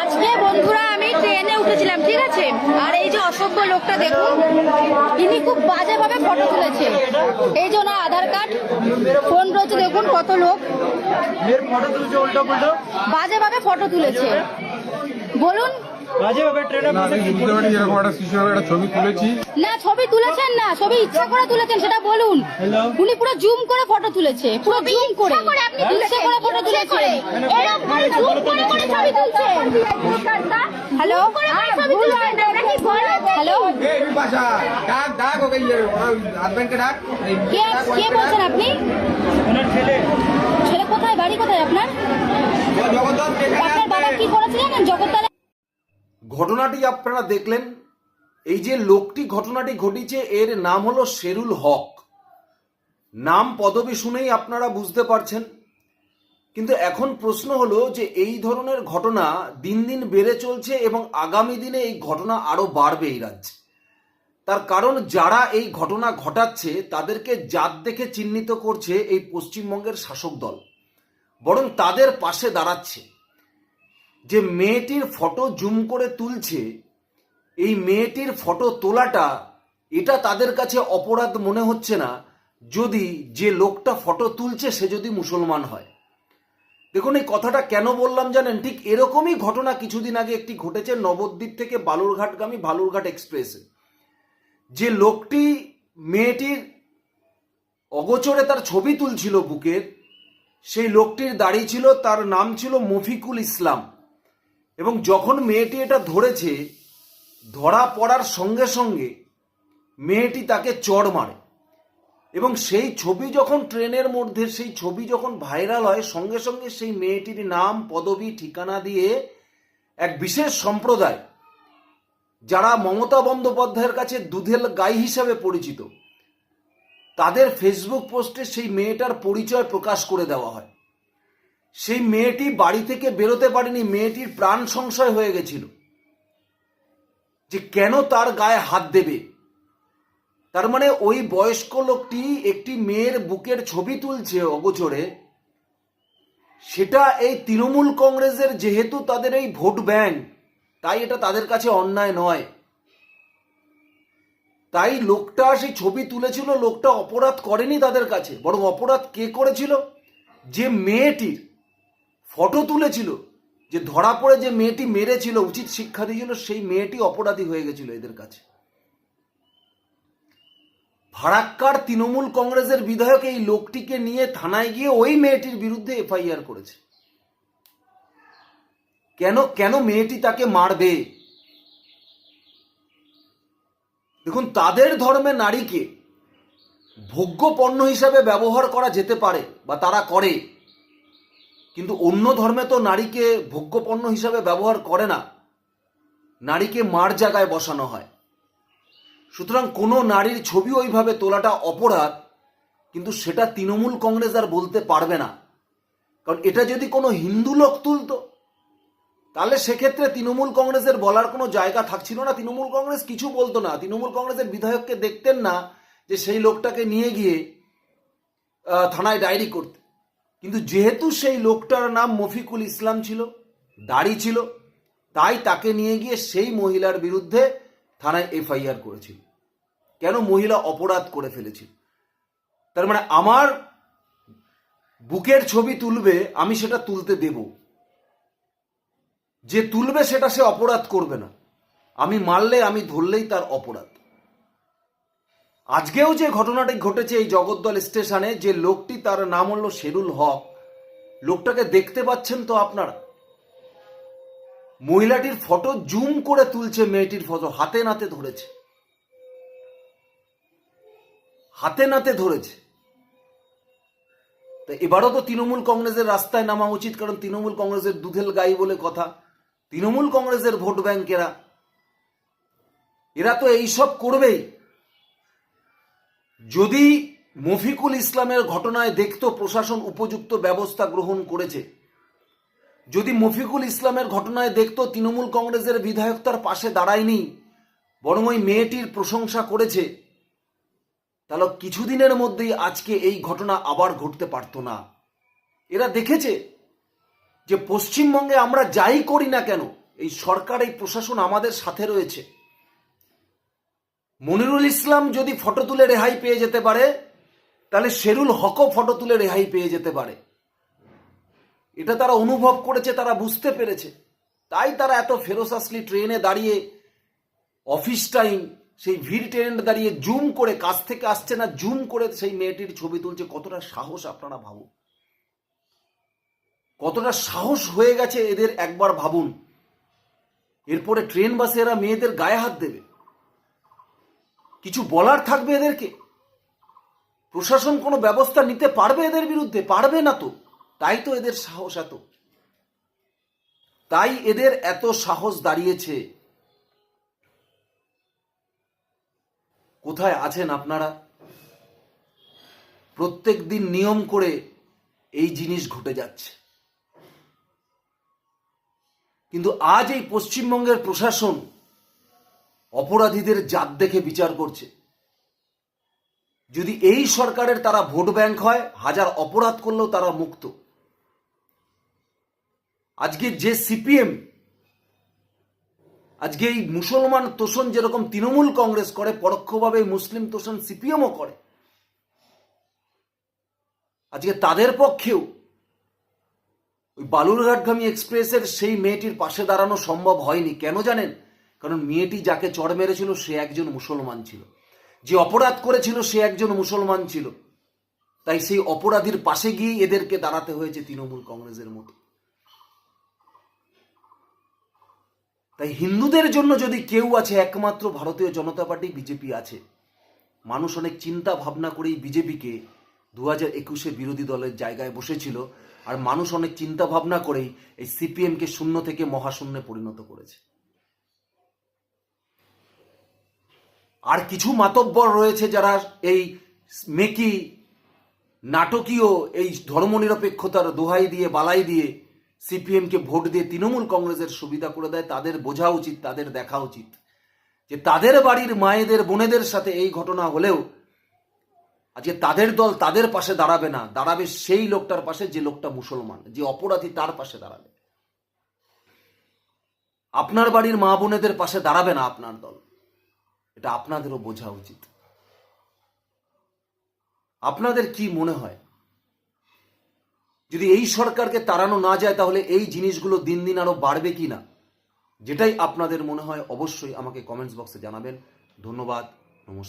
আজকে বন্ধুরা আমি ট্রেনে উঠেছিলাম ঠিক আছে? আর এই যে অসভ্য লোকটা দেখুন ইনি খুব বাজেভাবে ফটো তুলেছে। এই জন্য আধার কার্ড ফোন রয়েছে দেখুন কত লোক। বাজেভাবে ফটো তুলেছে। বলুন না, ছবি তুলেছি। না ছবি তুলেছেন না ছবি ইচ্ছা করে তুলেছেন সেটা বলুন। উনি পুরো জুম করে ফটো তুলেছে পুরো জুম করে। ইচ্ছা করে ফটো তুলেছে হ্যালো হ্যালো ডাক ডাক ওকে ইয়ে কে কে বলছেন আপনি? ছেলে। ছেলে কোথায়? বাড়ি কোথায় আপনার? বাবা কি করেছে জানেন জগদ্দলে ঘটনাটি আপনারা দেখলেন। এই যে লোকটি ঘটনাটি ঘটিছে, এর নাম হলো শেরুল হক। নাম পদবি শুনেই আপনারা বুঝতে পারছেন। কিন্তু এখন প্রশ্ন হলো যে, এই ধরনের ঘটনা দিন দিন বেড়ে চলছে এবং আগামী দিনে এই ঘটনা আরও বাড়বে এই রাজ্যে। তার কারণ, যারা এই ঘটনা ঘটাচ্ছে, তাদেরকে জাত দেখে চিহ্নিত করছে এই পশ্চিমবঙ্গের শাসক দল। বরং তাদের পাশে দাঁড়াচ্ছে। যে মেয়েটির ফটো জুম করে তুলছে, এই মেয়েটির ফটো তোলাটা, এটা তাদের কাছে অপরাধ মনে হচ্ছে না, যদি যে লোকটা ফটো তুলছে, সে যদি মুসলমান হয়। দেখুন, এই কথাটা কেন বললাম জানেন? ঠিক এরকমই ঘটনা কিছুদিন আগে একটি ঘটেছে নবদ্বীপ থেকে বালুরঘাটগামী বালুরঘাট এক্সপ্রেসে। যে লোকটি মেয়েটির অগোচরে তার ছবি তুলছিল বুকের, সেই লোকটির দাড়ি ছিল, তার নাম ছিল মফিকুল ইসলাম। এবং যখন মেয়েটি এটা ধরেছে, ধরা পড়ার সঙ্গে সঙ্গে মেয়েটি তাকে চড় মারে। এবং সেই ছবি যখন ট্রেনের মধ্যে, সেই ছবি যখন ভাইরাল হয়, সঙ্গে সঙ্গে সেই মেয়েটির নাম, পদবি, ঠিকানা দিয়ে এক বিশেষ সম্প্রদায়, যারা মমতা বন্দ্যোপাধ্যায়ের কাছে দুধেল গাই হিসাবে পরিচিত, তাদের ফেসবুক পোস্টে সেই মেয়েটার পরিচয় প্রকাশ করে দেওয়া হয়। সেই মেয়েটি বাড়ি থেকে বেরোতে পারেনি, মেয়েটির প্রাণ সংশয় হয়ে গেছিল। যে কেন তার গায়ে হাত দেবে? তার মানে ওই বয়স্ক লোকটি একটি মেয়ের বুকের ছবি তুলছে অগোচরে। সেটা এই তৃণমূল কংগ্রেসের যেহেতু তাদের এই ভোট ব্যাংক, তাই এটা তাদের কাছে অন্যায় নয়। তাই লোকটা সেই ছবি তুলেছিল, লোকটা অপরাধ করেনি তাদের কাছে। বরং অপরাধ কে করেছিল? যে মেয়েটির ফটো তুলেছিল যে ধরা পড়ে যে মেয়েটি মেরেছিল, উচিত শিক্ষা দিয়েছিল, সেই মেয়েটি অপরাধী হয়ে গেছিল এদের কাছে। ফারাক্কার তৃণমূল কংগ্রেসের বিধায়ক এই লোকটিকে নিয়ে থানায় গিয়ে ওই মেয়েটির বিরুদ্ধে এফআইআর করেছে। কেন কেন মেয়েটি তাকে মারবে? দেখুন, তাদের ধর্মে নারীকে ভোগ্য পণ্য হিসাবে ব্যবহার করা যেতে পারে বা তারা করে কিন্তু অন্য ধর্মে তো নারীকে ভোগ্য পণ্য হিসাবে ব্যবহার করে না। নারীকে মার জায়গায় বসানো হয়। সুতরাং কোনো নারীর ছবি ওইভাবে তোলাটা অপরাধ, কিন্তু সেটা তৃণমূল কংগ্রেস আর বলতে পারবে না। কারণ এটা যদি কোনো হিন্দু লোক তুলতো, তাহলে সেক্ষেত্রে তৃণমূল কংগ্রেসের বলার কোনো জায়গা থাকছিল না। তৃণমূল কংগ্রেস কিছু বলতো না। তৃণমূল কংগ্রেসের বিধায়ককে দেখতেন না যে সেই লোকটাকে নিয়ে গিয়ে থানায় ডায়েরি করতে। কিন্তু যেহেতু সেই লোকটার নাম মফিকুল ইসলাম ছিল, দাড়ি ছিল, তাই তাকে নিয়ে গিয়ে সেই মহিলার বিরুদ্ধে থানায় এফআইআর করেছিল। কেন মহিলা অপরাধ করে ফেলেছিল? তার মানে আমার বুকের ছবি তুলবে, আমি সেটা তুলতে দেব। যে তুলবে সেটা সে অপরাধ করবে না। আমি মারলে, আমি ধরলেই তার অপরাধ। আজকেও যে ঘটনাটি ঘটেছে এই জগদ্দল স্টেশনে, যে লোকটি তার নাম হলো শেরুল হক। লোকটাকে দেখতে পাচ্ছেন তো আপনারা? মহিলাটির ফটো জুম করে তুলছে মেয়েটির ফটো, হাতে নাতে ধরেছে। হাতে নাতে ধরেছে। তো এবারও তো তৃণমূল কংগ্রেসের রাস্তায় নামা উচিত, কারণ তৃণমূল কংগ্রেসের দুধেল গাই বলে কথা। তৃণমূল কংগ্রেসের ভোট ব্যাংকেরা, এরা তো এইসব করবেই। যদি মফিকুল ইসলামের ঘটনায় দেখতো প্রশাসন উপযুক্ত ব্যবস্থা গ্রহণ করেছে, যদি মফিকুল ইসলামের ঘটনায় দেখতো তৃণমূল কংগ্রেসের বিধায়ক তার পাশে দাঁড়ায়নি, বরং ওই মেয়েটির প্রশংসা করেছে, তাহলে কিছুদিনের মধ্যেই আজকে এই ঘটনা আবার ঘটতে পারতো না। এরা দেখেছে যে পশ্চিমবঙ্গে আমরা যাই করি না কেন, এই সরকার, এই প্রশাসন আমাদের সাথে রয়েছে। মনিরুল ইসলাম যদি ফটো তুলে রেহাই পেয়ে যেতে পারে, তাহলে শেরুল হকও ফটো তুলে রেহাই পেয়ে যেতে পারে। এটা তারা অনুভব করেছে, তারা বুঝতে পেরেছে। তাই তারা এত ফেরোসাসলি ট্রেনে দাঁড়িয়ে, অফিস টাইম, সেই ভিড় ট্রেনে দাঁড়িয়ে জুম করে কাছ থেকে আসছে না, জুম করে সেই মেয়েটির ছবি তুলছে, কতটা সাহস আপনারা ভাবুন। কতটা সাহস হয়ে গেছে এদের একবার ভাবুন। এরপরে ট্রেন বাসে এরা মেয়েদের গায়ে হাত দেবে। কিছু বলার থাকবে এদেরকে? প্রশাসন কোনো ব্যবস্থা নিতে পারবে এদের বিরুদ্ধে? পারবে না তো। তাই তো এদের সাহস এত। তাই এদের এত সাহস দাঁড়িয়েছে। কোথায় আছেন আপনারা? প্রত্যেক দিন নিয়ম করে এই জিনিস ঘটে যাচ্ছে। কিন্তু আজ এই পশ্চিমবঙ্গের প্রশাসন অপরাধীদের জাত দেখে বিচার করছে। যদি এই সরকারের তারা ভোট ব্যাংক হয়, হাজার অপরাধ করলেও তারা মুক্ত। আজকে যে সিপিএম, আজকে এই মুসলমান তোষণ যেরকম তৃণমূল কংগ্রেস করে, পরোক্ষভাবে মুসলিম তোষণ সিপিএমও করে, আজকে তাদের পক্ষেও ওই বালুরঘাটগামী এক্সপ্রেসের সেই মেয়েটির পাশে দাঁড়ানো সম্ভব হয়নি। কেন জানেন? কারণ মেয়েটি যাকে চড় মেরেছিল, সে একজন মুসলমান ছিল। যে অপরাধ করেছিল, সে একজন মুসলমান ছিল। তাই সেই অপরাধীর পাশে গিয়ে এদেরকে দাঁড়াতে হয়েছে তৃণমূল কংগ্রেসের মতো। তাই হিন্দুদের জন্য যদি কেউ আছে, একমাত্র ভারতীয় জনতা পার্টি, বিজেপি আছে, মানুষ অনেক চিন্তা ভাবনা করেই বিজেপিকে দু হাজার একুশে বিরোধী দলের জায়গায় বসেছিল, আর মানুষ অনেক চিন্তা ভাবনা করেই এই সিপিএমকে শূন্য থেকে মহাশূন্যে পরিণত করেছে। আর কিছু মাতব্বর রয়েছে যারা এই মেকি নাটকীয় এই ধর্মনিরপেক্ষতার দোহাই দিয়ে, বালাই দিয়ে সিপিএমকে ভোট দিয়ে তৃণমূল কংগ্রেসের সুবিধা করে দেয়, তাদের বোঝা উচিত, তাদের দেখা উচিত। যে তাদের বাড়ির মায়েদের, বোনেদের সাথে এই ঘটনা হলেও আজকে তাদের দল তাদের পাশে দাঁড়াবে না, দাঁড়াবে সেই লোকটার পাশে, যে লোকটা মুসলমান, যে অপরাধী তার পাশে দাঁড়াবে। আপনার বাড়ির মা বোনেদের পাশে দাঁড়াবে না আপনার দল। এটা আপনাদেরও বোঝা উচিত। আপনাদের কি মনে হয়? যদি এই সরকারকে তাড়ানো না যায়, তাহলে এই জিনিসগুলো দিন দিন আরও বাড়বে কি না? যেটাই আপনাদের মনে হয়, অবশ্যই আমাকে কমেন্টস বক্সে জানাবেন। ধন্যবাদ, নমস্কার।